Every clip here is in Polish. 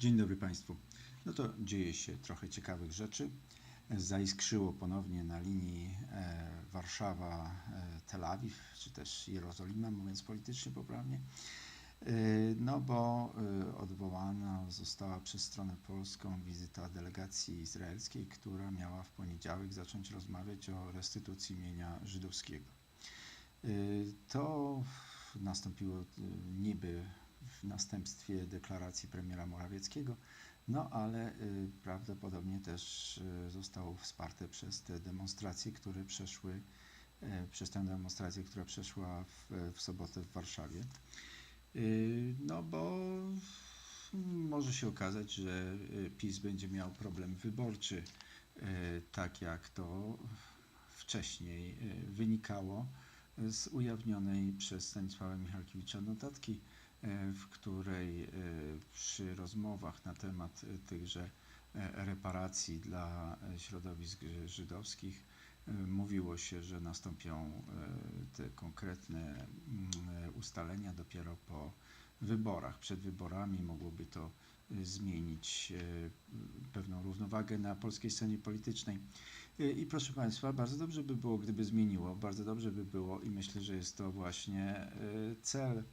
Dzień dobry Państwu. No to dzieje się trochę ciekawych rzeczy. Zaiskrzyło ponownie na linii e, Warszawa-Tel Awiw, czy też Jerozolima, mówiąc politycznie poprawnie. E, No bo e, odwołana została przez stronę polską wizyta delegacji izraelskiej, która miała w poniedziałek zacząć rozmawiać o restytucji mienia żydowskiego. E, To nastąpiło e, niby w następstwie deklaracji premiera Morawieckiego, no ale y, prawdopodobnie też y, zostało wsparte przez te demonstracje, które przeszły, e, przez tę demonstrację, która przeszła w, w sobotę w Warszawie. Y, No bo może się okazać, że y, PiS będzie miał problem wyborczy, y, tak jak to wcześniej y, wynikało z ujawnionej przez Stanisława Michalkiewicza notatki, w której e, przy rozmowach na temat e, tychże e, reparacji dla e, środowisk e, żydowskich e, mówiło się, że nastąpią e, te konkretne mm, e, ustalenia dopiero po wyborach. Przed wyborami mogłoby to e, zmienić e, pewną równowagę na polskiej scenie politycznej. E, I proszę Państwa, bardzo dobrze by było, gdyby zmieniło, bardzo dobrze by było i myślę, że jest to właśnie e, cel e,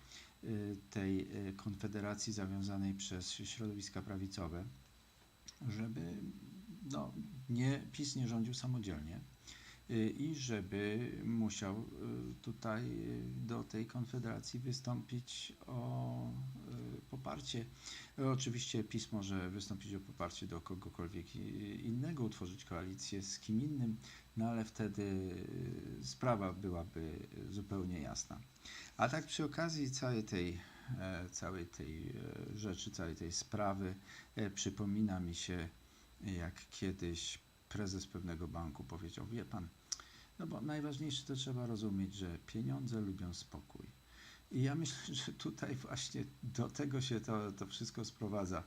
tej e, konfederacji zawiązanej przez środowiska prawicowe, żeby no, nie, PiS nie rządził samodzielnie y, i żeby musiał y, tutaj y, do tej konfederacji wystąpić o y, poparcie. Y, Oczywiście PiS może wystąpić o poparcie do kogokolwiek innego, utworzyć koalicję z kim innym, no ale wtedy y, sprawa byłaby zupełnie jasna. A tak przy okazji całej tej, e, całej tej e, rzeczy, całej tej sprawy e, przypomina mi się, jak kiedyś prezes pewnego banku powiedział, wie pan, no bo najważniejsze to trzeba rozumieć, że pieniądze lubią spokój. I ja myślę, że tutaj właśnie do tego się to, to wszystko sprowadza,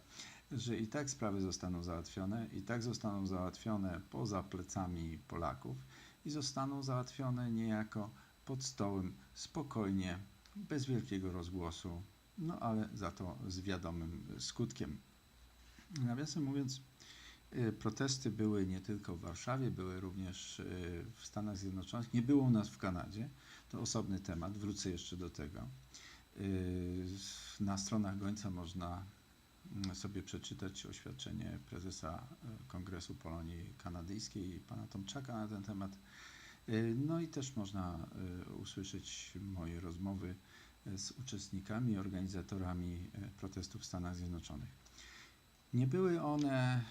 że i tak sprawy zostaną załatwione, i tak zostaną załatwione poza plecami Polaków i zostaną załatwione niejako pod stołem, spokojnie, bez wielkiego rozgłosu, no ale za to z wiadomym skutkiem. Nawiasem mówiąc, y, protesty były nie tylko w Warszawie, były również y, w Stanach Zjednoczonych. Nie było u nas w Kanadzie. To osobny temat, wrócę jeszcze do tego. Y, Na stronach Gońca można mm, sobie przeczytać oświadczenie prezesa y, Kongresu Polonii Kanadyjskiej, pana Tomczaka na ten temat. Y, No i też można y, usłyszeć moje rozmowy y, z uczestnikami, organizatorami protestów w Stanach Zjednoczonych. Nie były one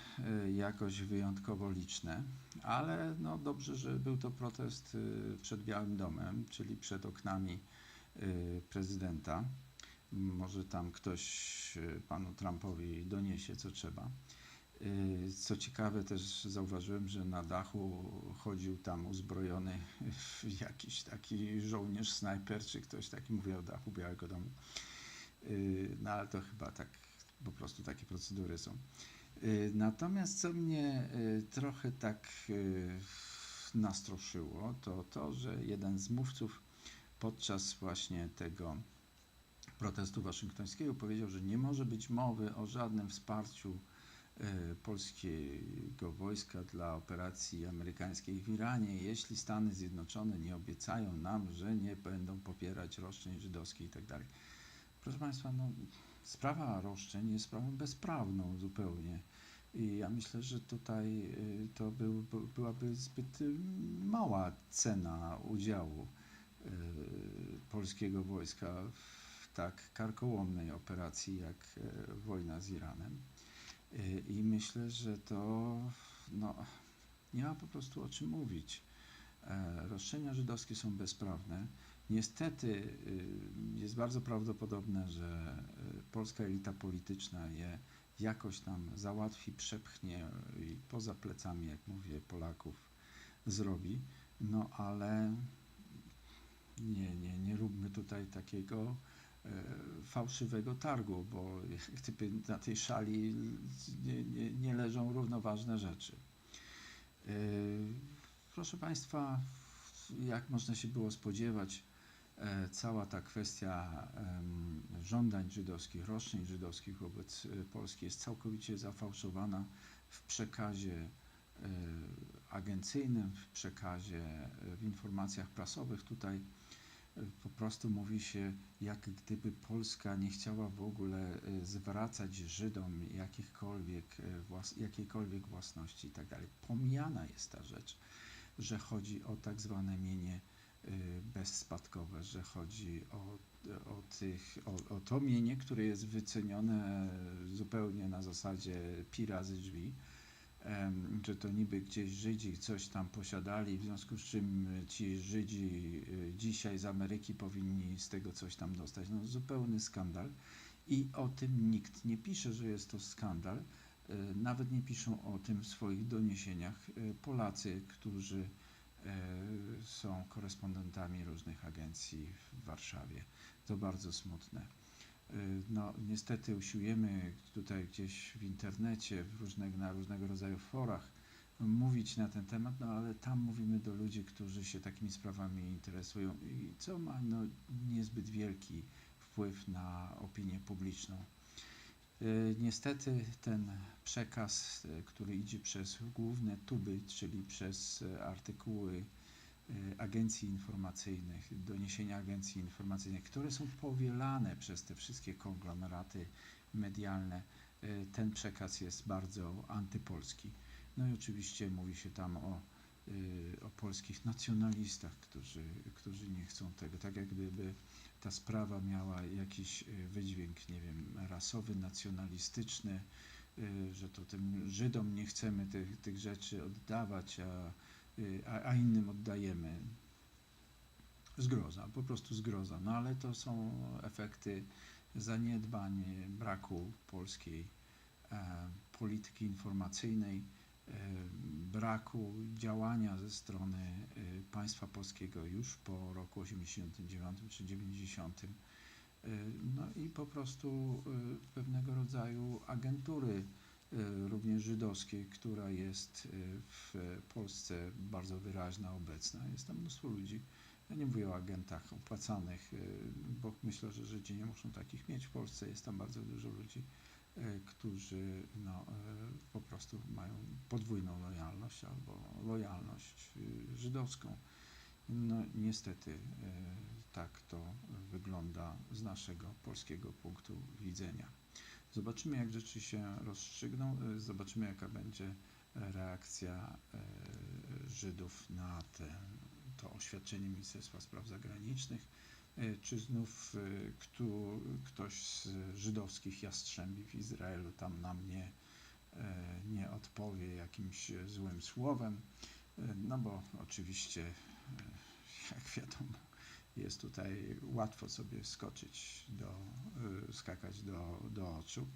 y, jakoś wyjątkowo liczne, ale no dobrze, że był to protest y, przed Białym Domem, czyli przed oknami y, prezydenta. Może tam ktoś panu Trumpowi doniesie, co trzeba. Co ciekawe, też zauważyłem, że na dachu chodził tam uzbrojony jakiś taki żołnierz, snajper, czy ktoś taki, mówię o dachu Białego Domu. No ale to chyba tak, po prostu takie procedury są. Y, Natomiast co mnie y, trochę tak y, nastroszyło, to to, że jeden z mówców podczas właśnie tego protestu waszyngtońskiego powiedział, że nie może być mowy o żadnym wsparciu polskiego wojska dla operacji amerykańskiej w Iranie, jeśli Stany Zjednoczone nie obiecają nam, że nie będą popierać roszczeń żydowskich itd. Proszę Państwa, no, sprawa roszczeń jest sprawą bezprawną zupełnie. I ja myślę, że tutaj y, to był, by- byłaby zbyt y, mała cena udziału y, polskiego wojska w tak karkołomnej operacji jak wojna z Iranem. I myślę, że to no, nie ma po prostu o czym mówić. E, Roszczenia żydowskie są bezprawne. Niestety jest bardzo prawdopodobne, że polska elita polityczna je jakoś tam załatwi, przepchnie i poza plecami, jak mówię, Polaków zrobi. No ale nie, nie, nie róbmy tutaj takiego e, fałszywego targu, bo gdyby na tej szali nie, nie, nie leżą równoważne rzeczy. E, Proszę Państwa, jak można się było spodziewać, cała ta kwestia żądań żydowskich, roszczeń żydowskich wobec e, Polski jest całkowicie zafałszowana w przekazie e, agencyjnym, w przekazie, e, w informacjach prasowych. Tutaj e, po prostu mówi się, jak gdyby Polska nie chciała w ogóle e, zwracać Żydom jakichkolwiek, e, jakiejkolwiek własności i tak. Pomijana jest ta rzecz, że chodzi o tak zwane mienie bezspadkowe, że chodzi o, o, tych, o, o to mienie, które jest wycenione zupełnie na zasadzie pi razy drzwi, że to niby gdzieś Żydzi coś tam posiadali, w związku z czym ci Żydzi y, dzisiaj z Ameryki powinni z tego coś tam dostać. No zupełny skandal i o tym nikt nie pisze, że jest to skandal. Y, Nawet nie piszą o tym w swoich doniesieniach y, Polacy, którzy są korespondentami różnych agencji w Warszawie. To bardzo smutne. Y, No, niestety usiłujemy tutaj gdzieś w internecie, w różnego, na różnego rodzaju forach mówić na ten temat, no ale tam mówimy do ludzi, którzy się takimi sprawami interesują i co ma no, niezbyt wielki wpływ na opinię publiczną. Y, Niestety ten przekaz, y, który idzie przez główne tuby, czyli przez y, artykuły agencji informacyjnych, doniesienia agencji informacyjnych, które są powielane przez te wszystkie konglomeraty medialne, ten przekaz jest bardzo antypolski. No i oczywiście mówi się tam o, o polskich nacjonalistach, którzy, którzy nie chcą tego, tak jak gdyby ta sprawa miała jakiś y, wydźwięk, nie wiem, rasowy, nacjonalistyczny, y, że to tym Żydom nie chcemy tych, tych rzeczy oddawać, a, y, a, a innym oddajemy. Zgroza, po prostu zgroza. No ale to są efekty zaniedbań, braku polskiej e, polityki informacyjnej, braku działania ze strony e, państwa polskiego już po roku 89 czy 90. E, No i po prostu e, pewnego rodzaju agentury e, również żydowskiej, która jest e, w Polsce bardzo wyraźna, obecna. Jest tam mnóstwo ludzi. Ja nie mówię o agentach opłacanych, e, bo myślę, że Żydzi nie muszą takich mieć w Polsce. Jest tam bardzo dużo ludzi, e, którzy no, e, po prostu mają podwójną lojalność albo lojalność e, żydowską. No niestety tak to wygląda z naszego polskiego punktu widzenia. Zobaczymy, jak rzeczy się rozstrzygną, zobaczymy, jaka będzie reakcja Żydów na te, to oświadczenie Ministerstwa Spraw Zagranicznych. E, Czy znów e, kto, ktoś z żydowskich jastrzębi w Izraelu tam na mnie e, nie odpowie jakimś złym słowem, E, no bo oczywiście, e, jak wiadomo, jest tutaj łatwo sobie skoczyć do, skakać do, do oczu.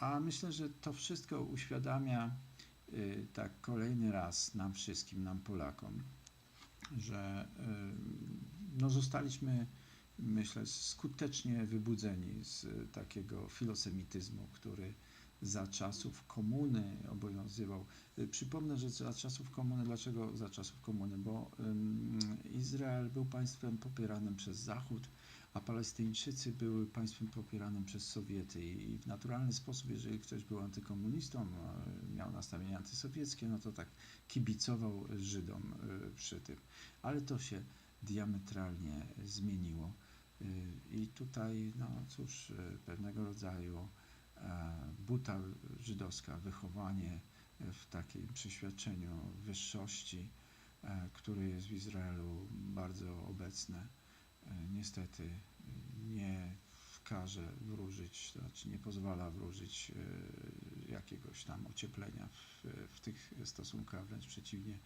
A myślę, że to wszystko uświadamia tak kolejny raz nam wszystkim, nam Polakom, że e, no zostaliśmy, myślę, skutecznie wybudzeni z takiego filosemityzmu, który za czasów komuny obowiązywał. E, Przypomnę, że za czasów komuny, dlaczego za czasów komuny? Bo Izrael był państwem popieranym przez Zachód, a Palestyńczycy były państwem popieranym przez Sowiety i w naturalny sposób, jeżeli ktoś był antykomunistą, e, miał nastawienie antysowieckie, no to tak kibicował Żydom e, przy tym. Ale to się diametralnie zmieniło. E, I tutaj, no cóż, pewnego rodzaju buta żydowska, wychowanie w takim przeświadczeniu wyższości, które jest w Izraelu bardzo obecne, niestety e, nie każe wróżyć, to znaczy nie pozwala wróżyć e, jakiegoś tam ocieplenia w, w tych stosunkach, wręcz przeciwnie.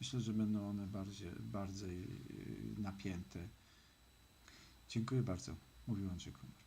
Myślę, że będą one bardziej, bardziej e, napięte. Dziękuję bardzo. Mówił Andrzej Komar.